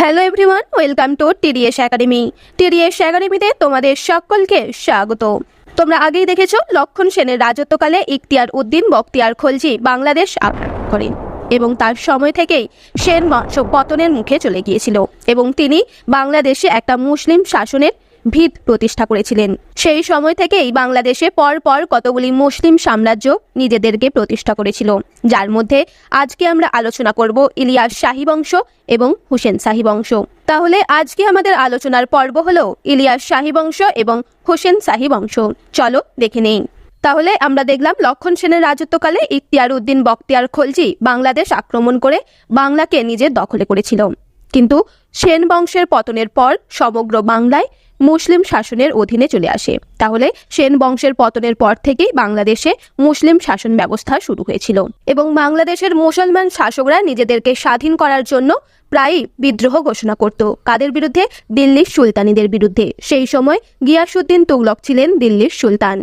Hello everyone welcome to TDS academy TDS একাডেমিতে তোমাদের সকলকে স্বাগত। তোমরা আগেই দেখেছ, লক্ষণ সেনের রাজত্বকালে ইখতিয়ার উদ্দিন বখতিয়ার খলজি বাংলাদেশ আক্রমণ করেন এবং তার সময় থেকেই সেন বংশ পতনের মুখে চলে গিয়েছিল এবং তিনি বাংলাদেশে একটা মুসলিম শাসনের ভিত প্রতিষ্ঠা করেছিলেন। সেই সময় থেকেই বাংলাদেশে পর পর কতগুলি মুসলিম সাম্রাজ্য নিজেদেরকে প্রতিষ্ঠা করেছিল। যার মধ্যে আজকে আমরা আলোচনা করব ইলিয়াস শাহী বংশ এবং হুসেন শাহী বংশ। তাহলে আজকে আমাদের আলোচনার পর্ব হলো ইলিয়াস শাহী বংশ এবং হোসেন শাহী বংশ। চলো দেখে নেই। তাহলে আমরা দেখলাম লক্ষণ সেনের রাজত্বকালে ইখতিয়ার উদ্দিন বখতিয়ার খলজি বাংলাদেশ আক্রমণ করে বাংলাকে নিজের দখলে করেছিল। কিন্তু সেন বংশের পতনের পর সমগ্র বাংলায় মুসলিম শাসনের অধীনে চলে আসে। তাহলে সেন বংশের পতনের পর থেকেই বাংলাদেশে মুসলিম শাসন ব্যবস্থা শুরু হয়েছিল এবং বাংলাদেশের মুসলমান শাসকরা নিজেদেরকে স্বাধীন করার জন্য প্রায়ই বিদ্রোহ ঘোষণা করত। কাদের বিরুদ্ধে? দিল্লির সুলতানিদের বিরুদ্ধে। সেই সময় গিয়াসুদ্দিন তুগলক ছিলেন দিল্লির সুলতান।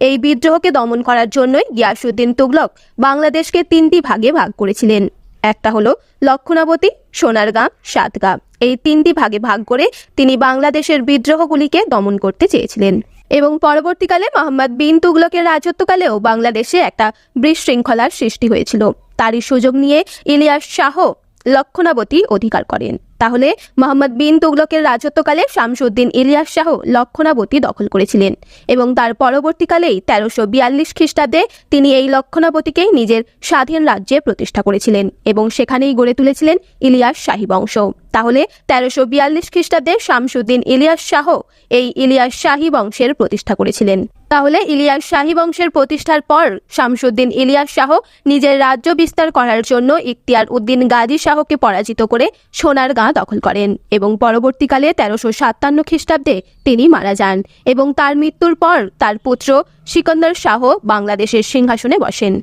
এই বিদ্রোহকে দমন করার জন্যই গিয়াসুদ্দিন তুগলক বাংলাদেশকে তিনটি ভাগে ভাগ করেছিলেন। একটা হলো লক্ষণাবতী, সোনারগাঁ, সাতগাঁ। এই তিনটি ভাগে ভাগ করে তিনি বাংলাদেশের বিদ্রোহগুলিকে দমন করতে চেয়েছিলেন। এবং পরবর্তীকালে মোহাম্মদ বিন তুগলকের রাজত্বকালেও বাংলাদেশে একটা বিশৃঙ্খলার সৃষ্টি হয়েছিল। তারই সুযোগ নিয়ে ইলিয়াস শাহ লক্ষণাবতী অধিকার করেন। তাহলে মোহাম্মদ বিন তুগলকের রাজত্বকালে শামসুদ্দিন ইলিয়াস শাহ লক্ষণাবতী দখল করেছিলেন এবং তার পরবর্তীকালেই তেরোশো বিয়াল্লিশ খ্রিস্টাব্দে তিনি এই লক্ষণাবতীকেই নিজের স্বাধীন রাজ্যে প্রতিষ্ঠা করেছিলেন এবং সেখানেই গড়ে তুলেছিলেন ইলিয়াস শাহী বংশ। তাহলে তেরোশো বিয়াল্লিশ খ্রিস্টাব্দে শামসুদ্দিন ইলিয়াস শাহ এই ইলিয়াস শাহী বংশের প্রতিষ্ঠা করেছিলেন। তাহলে ইলিয়াস শাহী বংশের প্রতিষ্ঠার পর শামসুদ্দিন ইলিয়াস শাহ নিজের রাজ্য বিস্তার করার জন্য ইখতিয়ার উদ্দিন গাজী শাহকে পরাজিত করে সোনার গাঁ দখল করেন এবং পরবর্তীকালে তেরোশো সাতান্ন খ্রিস্টাব্দে তিনি মারা যান এবং তার মৃত্যুর পর তার পুত্র সিকন্দর শাহ বাংলাদেশের সিংহাসনে বসেন।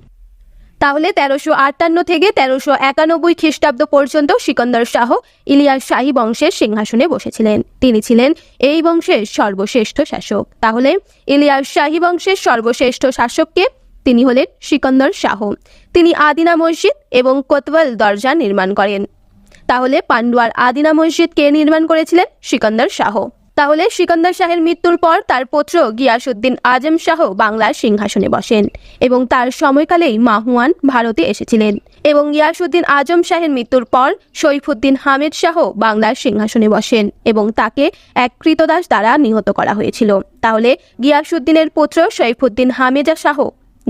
তাহলে তেরোশো আটান্ন থেকে তেরোশো একানব্বই খ্রিস্টাব্দ পর্যন্ত সিকন্দর শাহ ইলিয়াস শাহী বংশের সিংহাসনে বসেছিলেন। তিনি ছিলেন এই বংশের সর্বশ্রেষ্ঠ শাসক। তাহলে ইলিয়াস শাহী বংশের সর্বশ্রেষ্ঠ শাসককে তিনি হলেন সিকন্দর শাহ। তিনি আদিনা মসজিদ এবং কোতওয়াল দরজা নির্মাণ করেন। তাহলে পান্ডুয়ার আদিনা মসজিদ কে নির্মাণ করেছিলেন? সিকন্দর শাহ। তাহলে সিকন্দর শাহের মৃত্যুর পর তার পুত্র গিয়াসুদ্দিন আজম শাহ বাংলার সিংহাসনে বসেন এবং তার সময়কালেই মাহুয়ান ভারতে এসেছিলেন এবং গিয়াসুদ্দিন আজম শাহের মৃত্যুর পর সৈফুদ্দিন হামিদ শাহ বাংলার সিংহাসনে বসেন এবং তাকে এক কৃতদাস দ্বারা নিহত করা হয়েছিল। তাহলে গিয়াসুদ্দিনের পুত্র সৈফুদ্দিন হামেজা শাহ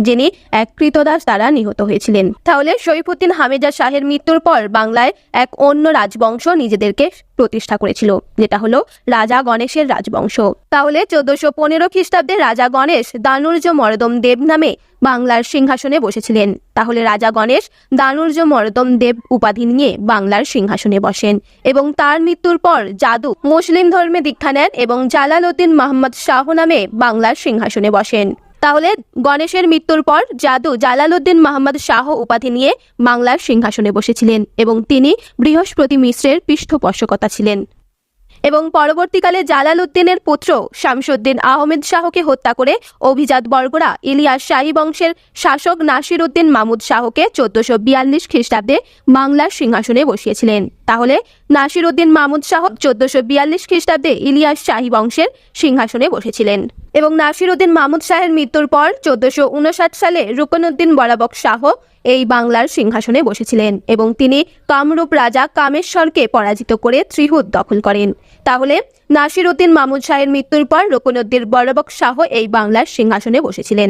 যিনি এক কৃতদাস দ্বারা নিহত হয়েছিলেন। তাহলে সৈফুদ্দিন হামেজা শাহের মৃত্যুর পর বাংলায় এক অন্য রাজবংশ নিজেদেরকে প্রতিষ্ঠা করেছিল, যেটা হলো রাজা গণেশের রাজবংশ। তাহলে চোদ্দশো পনেরো খ্রিস্টাব্দে রাজা গণেশ দানুর্য মরদম দেব নামে বাংলার সিংহাসনে বসেছিলেন। তাহলে রাজা গণেশ দানুর্য মরদম দেব উপাধি নিয়ে বাংলার সিংহাসনে বসেন এবং তার মৃত্যুর পর জাদু মুসলিম ধর্মে দীক্ষা নেন এবং জালাল উদ্দিন মোহাম্মদ শাহ নামে বাংলার সিংহাসনে বসেন। তাহলে গণেশের মৃত্যুর পর জাদু জালালউদ্দিন মোহাম্মদ শাহ উপাধি নিয়ে বাংলার সিংহাসনে বসেছিলেন এবং তিনি বৃহস্পতি মিশ্রের পৃষ্ঠপোষকতা ছিলেন। এবং পরবর্তীকালে জালালউদ্দিনের পুত্র শামসুদ্দিন আহমেদ শাহকে হত্যা করে অভিজাত বর্গরা ইলিয়াস শাহী বংশের শাসক নাসির উদ্দিন মামুদ শাহকে চোদ্দশো বিয়াল্লিশ খ্রিস্টাব্দে বাংলার সিংহাসনে বসিয়েছিলেন। তাহলে নাসির উদ্দিন মামুদ শাহ চোদ্দশো বিয়াল্লিশ খ্রিস্টাব্দে ইলিয়াস শাহী বংশের সিংহাসনে বসেছিলেন। এবং নাসির উদ্দিন মামুদ শাহের মৃত্যুর পর চোদ্দশো উনষাট সালে রুকনুদ্দিন বরাবক শাহ এই বাংলার সিংহাসনে বসেছিলেন এবং তিনি কামরূপ রাজা কামেশ্বরকে পরাজিত করে ত্রিহুত দখল করেন। তাহলে নাসির উদ্দিন মামুদ শাহের মৃত্যুর পর রুকনুদ্দিন বরাবক শাহ এই বাংলার সিংহাসনে বসেছিলেন।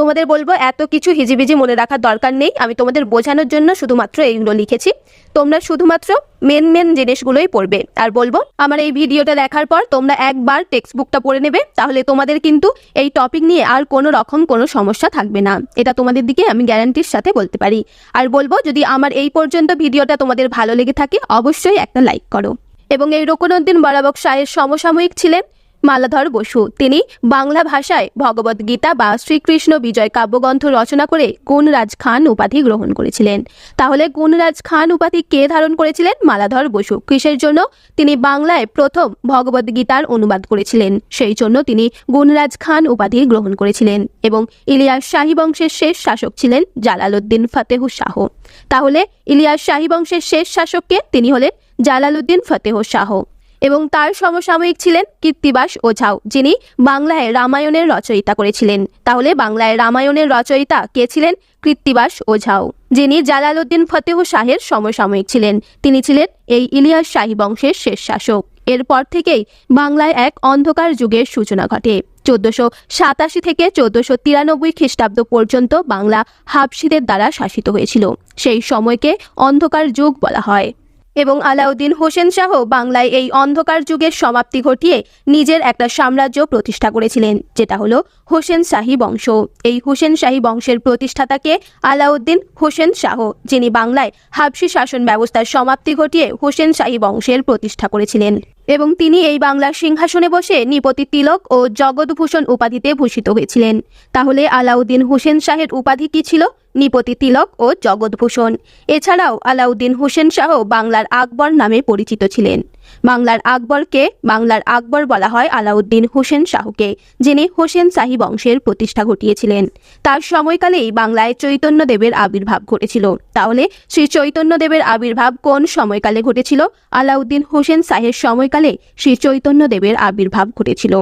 তোমাদের বলব, এত কিছু হিজিবিজি মনে রাখার দরকার নেই। আমি তোমাদের বোঝানোর জন্য শুধুমাত্র এইগুলো লিখেছি। তোমরা শুধুমাত্র মেন মেন জিনিসগুলোই পড়বে। আর বলব, আমার এই ভিডিওটা দেখার পর তোমরা একবার টেক্সট বুকটা পড়ে নেবে। তাহলে তোমাদের কিন্তু এই টপিক নিয়ে আর কোনো রকম কোনো সমস্যা থাকবে না। এটা তোমাদের দিকে আমি গ্যারান্টির সাথে বলতে পারি। আর বলব, যদি আমার এই পর্যন্ত ভিডিওটা তোমাদের ভালো লেগে থাকে, অবশ্যই একটা লাইক করো। এবং এই রকুনউদ্দিন বরাবক শাহের সমসাময়িক ছিলেন। মালাধর বসু। তিনি বাংলা ভাষায় ভগবত গীতা বা শ্রীকৃষ্ণ বিজয় কাব্যগ্রন্থ রচনা করে গুণরাজ খান উপাধি গ্রহণ করেছিলেন। তাহলে গুণরাজ খান উপাধি কে ধারণ করেছিলেন? মালাধর বসু। কিসের জন্য? তিনি বাংলায় প্রথম ভগবত গীতার অনুবাদ করেছিলেন। সেই জন্য তিনি গুণরাজ খান উপাধি গ্রহণ করেছিলেন এবং ইলিয়াস শাহী বংশের শেষ শাসক ছিলেন জালালউদ্দিন ফাতেহু শাহ। তাহলে ইলিয়াস শাহী বংশের শেষ শাসককে তিনি হলেন জালালউদ্দিন ফতেহ শাহ। এবং তার সমসাময়িক ছিলেন কীর্তিবাস ওঝাও, যিনি বাংলায় রামায়ণের রচয়িতা করেছিলেন। তাহলে বাংলায় রামায়ণের রচয়িতা কে ছিলেন? কৃত্তিবাস ওঝাও, যিনি জালালউদ্দিন ফতেহ শাহের সমসাময়িক ছিলেন। তিনি ছিলেন এই ইলিয়াস শাহী বংশের শেষ শাসক। এরপর থেকেই বাংলায় এক অন্ধকার যুগের সূচনা ঘটে। চোদ্দশো সাতাশি থেকে চোদ্দশো তিরানব্বই খ্রিস্টাব্দ পর্যন্ত বাংলা হাবশিদের দ্বারা শাসিত হয়েছিল। সেই সময়কে অন্ধকার যুগ বলা হয়। এবং আলাউদ্দিন হোসেন শাহ বাংলায় এই অন্ধকার যুগের সমাপ্তি ঘটিয়ে নিজের একটা সাম্রাজ্য প্রতিষ্ঠা করেছিলেন, যেটা হলো হোসেন শাহী বংশ। এই হোসেন শাহী বংশের প্রতিষ্ঠাতাকে আলাউদ্দিন হোসেন শাহ, যিনি বাংলায় হাবসি শাসন ব্যবস্থার সমাপ্তি ঘটিয়ে হোসেন শাহী বংশের প্রতিষ্ঠা করেছিলেন। এবং তিনি এই বাংলার সিংহাসনে বসে নিপতি তিলক ও জগৎভূষণ উপাধিতে ভূষিত হয়েছিলেন। তাহলে আলাউদ্দিন হুসেন শাহের উপাধি কি ছিল? নিপতি তিলক ও জগৎভূষণ। এছাড়াও আলাউদ্দিন হুসেন শাহ বাংলার আকবর নামে পরিচিত ছিলেন। বাংলার আকবরকে বাংলার আকবর বলা হয় আলাউদ্দিন হোসেন শাহুকে, যিনি হোসেন শাহী বংশের প্রতিষ্ঠা ঘটিয়েছিলেন। তার সময়কালেই বাংলায় চৈতন্যদেবের আবির্ভাব ঘটেছিল। তাহলে শ্রী চৈতন্যদেবের আবির্ভাব কোন সময়কালে ঘটেছিল? আলাউদ্দিন হোসেন শাহের সময়কালে শ্রী চৈতন্যদেবের আবির্ভাব ঘটেছিল।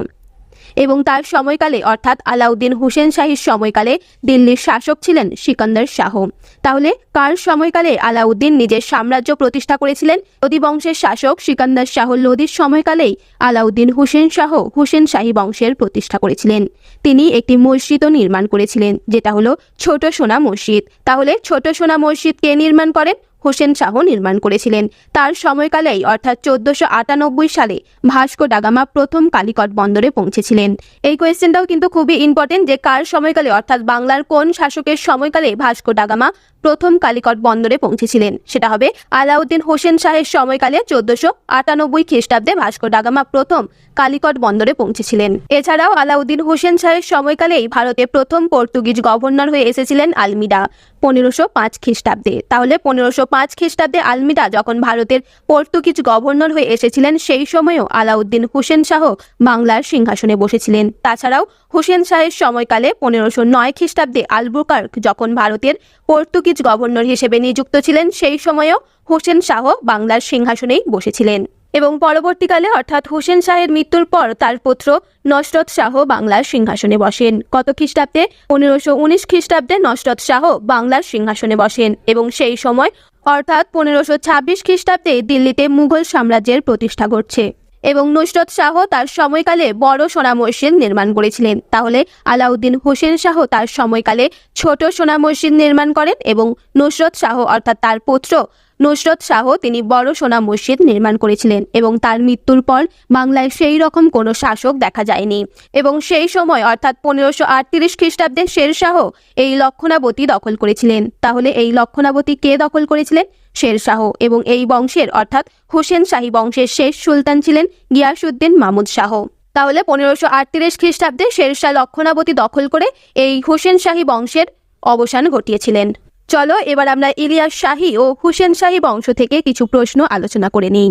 এবং তার সময়কালে, অর্থাৎ আলাউদ্দিন হুসেন শাহীর সময়কালে, দিল্লির শাসক ছিলেন সিকান্দার শাহ। তাহলে, কার সময়কালে আলাউদ্দিন নিজের সাম্রাজ্য প্রতিষ্ঠা করেছিলেন? লোদি বংশের শাসক সিকান্দার শাহ লোদির সময়কালেই আলাউদ্দিন হুসেন শাহ হুসেন শাহী বংশের প্রতিষ্ঠা করেছিলেন। তিনি একটি মসজিদও নির্মাণ করেছিলেন, যেটা হলো ছোট সোনা মসজিদ। তাহলে ছোট সোনা মসজিদ কে নির্মাণ করেন? হোসেন শাহ নির্মাণ করেছিলেন। তার সময়কালেই অর্থাৎ চোদ্দশো আটানব্বই সালে ভাস্কো ডাগামা প্রথম কালিকট বন্দরে পৌঁছেছিলেন। এই কোয়েশ্চেনটাও কিন্তু খুবই ইম্পর্টেন্ট যে কার সময়কালে অর্থাৎ বাংলার কোন শাসকের সময়কালে ভাস্কো ডাগামা প্রথম কালিকট বন্দরে পৌঁছেছিলেন। সেটা হবে আলাউদ্দিন হোসেন শাহের সময়কালে চোদ্দশো আটানব্বই খ্রিস্টাব্দে ভাস্কো ডাগামা প্রথম কালিকট বন্দরে পৌঁছেছিলেন। এছাড়াও আলাউদ্দিন হোসেন শাহের সময়কালেই ভারতে প্রথম পর্তুগিজ গভর্নর হয়ে এসেছিলেন আলমিডা পনেরোশো পাঁচ খ্রিস্টাব্দে। তাহলে পনেরোশো পাঁচ খ্রিস্টাব্দে আলমিডা যখন ভারতের পর্তুগিজ গভর্নর হয়ে এসেছিলেন, সেই সময়ও আলাউদ্দিন হুসেন শাহ বাংলার সিংহাসনে বসেছিলেন। তাছাড়াও হুসেন শাহের সময়কালে পনেরোশো নয় খ্রিস্টাব্দে আলবুকার্ক যখন ভারতের পর্তুগিজ গভর্নর হিসেবে নিযুক্ত ছিলেন, সেই সময়েও হোসেন শাহ বাংলার সিংহাসনেই বসেছিলেন। এবং পরবর্তীকালে অর্থাৎ হোসেন শাহের মৃত্যুর পর তার পুত্র নসরত শাহ বাংলার সিংহাসনে বসেন। কত খ্রিস্টাব্দে? পনেরোশো উনিশ খ্রিস্টাব্দে নসরত শাহ বাংলার সিংহাসনে বসেন এবং সেই সময় অর্থাৎ পনেরোশো ছাব্বিশ খ্রিস্টাব্দে দিল্লিতে মুঘল সাম্রাজ্যের প্রতিষ্ঠা ঘটছে এবং নুসরত শাহ তার সময়কালে বড় সোনা মসজিদ নির্মাণ করেছিলেন। তাহলে আলাউদ্দিন হোসেন শাহ তার সময়কালে ছোট সোনা মসজিদ নির্মাণ করেন এবং নুসরত শাহ অর্থাৎ তার পুত্র নুসরত শাহ তিনি বড় সোনা মসজিদ নির্মাণ করেছিলেন এবং তার মৃত্যুর পর বাংলায় সেই রকম কোনো শাসক দেখা যায়নি। এবং সেই সময় অর্থাৎ পনেরোশো আটত্রিশ খ্রিস্টাব্দে শের শাহ এই লক্ষণাবতী দখল করেছিলেন। তাহলে এই লক্ষণাবতী কে দখল করেছিলেন? শের শাহ এবং এই বংশের অর্থাৎ হোসেন শাহী বংশের শেষ সুলতান ছিলেন গিয়াসুদ্দিন মামুদ শাহ। তাহলে পনেরোশো আটত্রিশ খ্রিস্টাব্দে শেরশাহ লক্ষণাবতী দখল করে এই হোসেন শাহী বংশের অবসান ঘটিয়েছিলেন। চলো, এবার আমরা ইলিয়াস শাহী ও হুসেন শাহী বংশ থেকে কিছু প্রশ্ন আলোচনা করে নিই।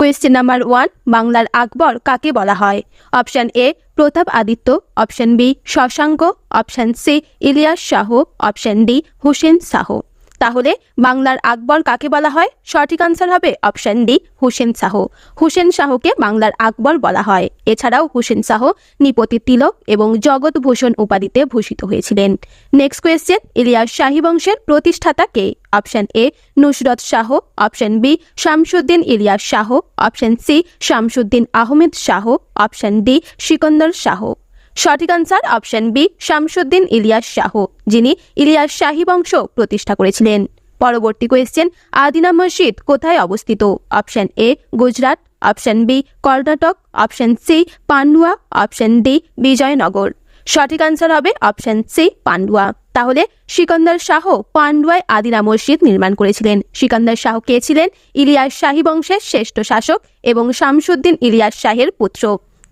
কোয়েশ্চেন নাম্বার ওয়ান বাংলার আকবর কাকে বলা হয়? Option A Pratap Aditya. Option B Shashanka. Option C Ilyas Shah. Option D Hussain Shah. তাহলে বাংলার আকবর কাকে বলা হয়? সঠিক আনসার হবে অপশন ডি হুসেন শাহ হুসেন শাহকে বাংলার আকবর বলা হয়। এছাড়াও হুসেন শাহ নিপতি তিলক এবং জগৎভূষণ উপাধিতে ভূষিত হয়েছিলেন। নেক্সট কোয়েশ্চেন ইলিয়াস শাহী বংশের প্রতিষ্ঠাতা কে? Option A Nusrat Shah option B Shamsuddin Ilyas Shah option C Shamsuddin Ahmed Shah option D Sikandar Shah সঠিক answer option B Shamsuddin Ilyas Shah, যিনি ইলিয়াস শাহী বংশ প্রতিষ্ঠা করেছিলেন। পরবর্তী কোয়েশ্চেন আদিনা মসজিদ কোথায় অবস্থিত? Option A Gujarat option B Karnataka option C Pandua option D Vijayanagar. সঠিক আনসার হবে অপশন সি পান্ডুয়া। তাহলে সিকন্দর শাহ পান্ডুয়ায় আদিনা মসজিদ নির্মাণ করেছিলেন। সিকন্দর শাহ কে ছিলেন? ইলিয়াস শাহী বংশের শ্রেষ্ঠ শাসক এবং শামসুদ্দিন ইলিয়াস শাহের পুত্র।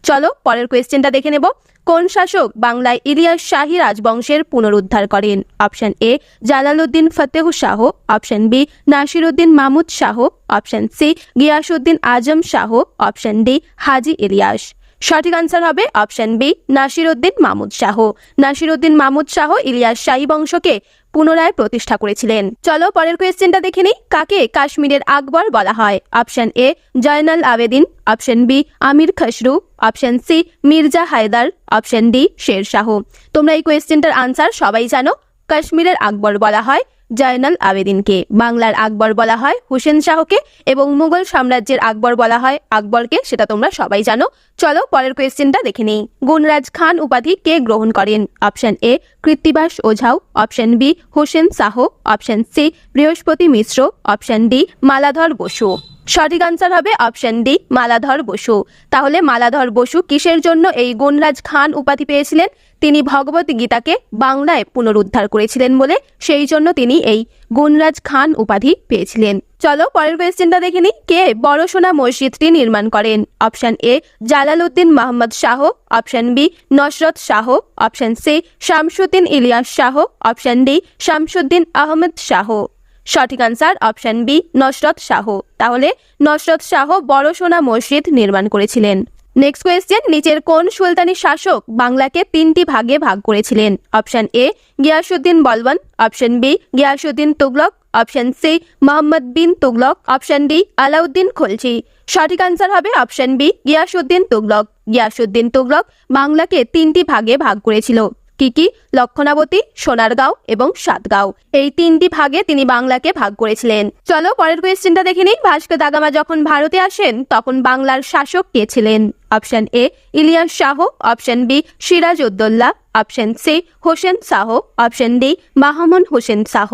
চলো পরের কোয়েশ্চেনটা দেখে নেব। কোন শাসক বাংলায় ইলিয়াস শাহী রাজবংশের পুনরুদ্ধার করেন? Option A Jalaluddin Fateh Shah. Option B Nasiruddin Mahmud Shah. Option C Ghiyasuddin Azam Shah. Option D Haji Ilyas. সঠিক আনসার হবে option B Nasiruddin Mahmud Shah. Nasiruddin Mahmud Shah Ilyas Shahi বংশকে পুনরায় প্রতিষ্ঠা করেছিলেন। চলো পরের কোয়েশ্চেনটা দেখে নিই। কাকে কাশ্মীরের আকবর বলা হয়? Option A Zainul Abidin. Option B Amir Khusrau. Option C Mirza Haidar option D Sher Shah তোমরা এই কোয়েশ্চেনটার আনসার সবাই জানো। কাশ্মীরের আকবর বলা হয় জয়নাল আবেদিনকে। বাংলার আকবর বলা হয় হুসেন শাহকে এবং মুঘল সাম্রাজ্যের আকবর বলা হয় আকবরকে, সেটা তোমরা সবাই জানো। চলো পরের কোয়েশ্চেনটা দেখে নিই। গুণরাজ খান উপাধি কে গ্রহণ করেন? Option A Krittibas ওঝাও। Option B Hussain Shah. Option C Brihaspati Mishra. Option D Maladhar Basu. সঠিক আনসার হবে অপশন ডি মালাধর বসু। তাহলে মালাধর বসু কিসের জন্য এই গুণরাজ খান উপাধি পেয়েছিলেন? তিনি ভগবত গীতাকে বাংলায় পুনরুদ্ধার করেছিলেন বলে, সেই জন্য তিনি এই গুণরাজ খান উপাধি পেয়েছিলেন। চলো পরের কোয়েশ্চেনটা দেখে নিই। কে বড়সোনা মসজিদটি নির্মাণ করেন? Option A Jalaluddin Muhammad Shah. Option B Nusrat Shah. Option C Shamsuddin Ilyas Shah. Option D Shamsuddin Ahmed Shah. সঠিক answer option B Nusrat Shah তাহলে নসরত শাহ বড় সোনা মসজিদ নির্মাণ করেছিলেন। নেক্সট কোয়েশ্চেন নিচের কোন সুলতানি শাসক বাংলাকে তিনটি ভাগে ভাগ করেছিলেন? Option A Ghiyasuddin Balban option B Ghiyasuddin Tughlaq. Option C Muhammad bin Tughlaq. Option D Alauddin Khalji. সঠিক আনসার হবে অপশন বি গিয়াসুদ্দিন তুগলক। গিয়াসুদ্দিন তুগলক বাংলাকে তিনটি ভাগে ভাগ করেছিল। কি কি লক্ষণাবতী, সোনারগাঁও এবং সাতগাঁও। এই তিনটি ভাগে তিনি বাংলাকে ভাগ করেছিলেন। চলো পরের কোয়েশ্চেনটা দেখে নিই। ভাস্কো দাগামা যখন ভারতে আসেন, তখন বাংলার শাসক কে ছিলেন? Option A Ilyas Shah. Option B Sirajuddaulah option C Hussain Shah. Option D Mahmud Hussain Shah.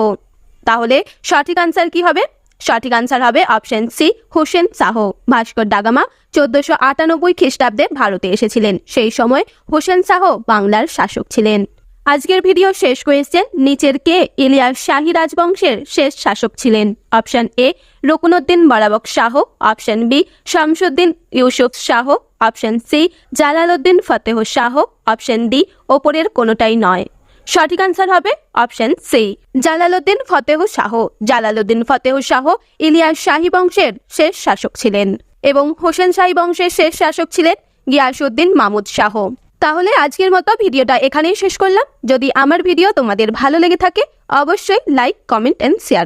তাহলে সঠিক আনসার কি হবে? সঠিক আনসার হবে option C Hussain Shah Vasco da Gama চোদ্দশো আটানব্বই খ্রিস্টাব্দে ভারতে এসেছিলেন। সেই সময় হোসেন শাহ বাংলার শাসক ছিলেন। আজকের ভিডিও শেষ করেছেন নিচের কে ইলিয়াস শাহী রাজবংশের শেষ শাসক ছিলেন? Option A Ruknuddin Barbak Shah. Option B Shamsuddin Yusuf Shah. Option C Jalaluddin Fateh Shah. Option D ওপরের কোনোটাই নয়। সঠিক আনসার হবে অপশন সি জালালউদ্দিন ফতেহ শাহ। জালালউদ্দিন ফতেহ শাহ ইলিয়াস শাহী বংশের শেষ শাসক ছিলেন এবং হোসেন শাহী বংশের শেষ শাসক ছিলেন গিয়াসউদ্দিন মামুদ শাহ। তাহলে আজকের মতো ভিডিওটা এখানেই শেষ করলাম। যদি আমার ভিডিও তোমাদের ভালো লেগে থাকে, অবশ্যই লাইক কমেন্ট এন্ড শেয়ার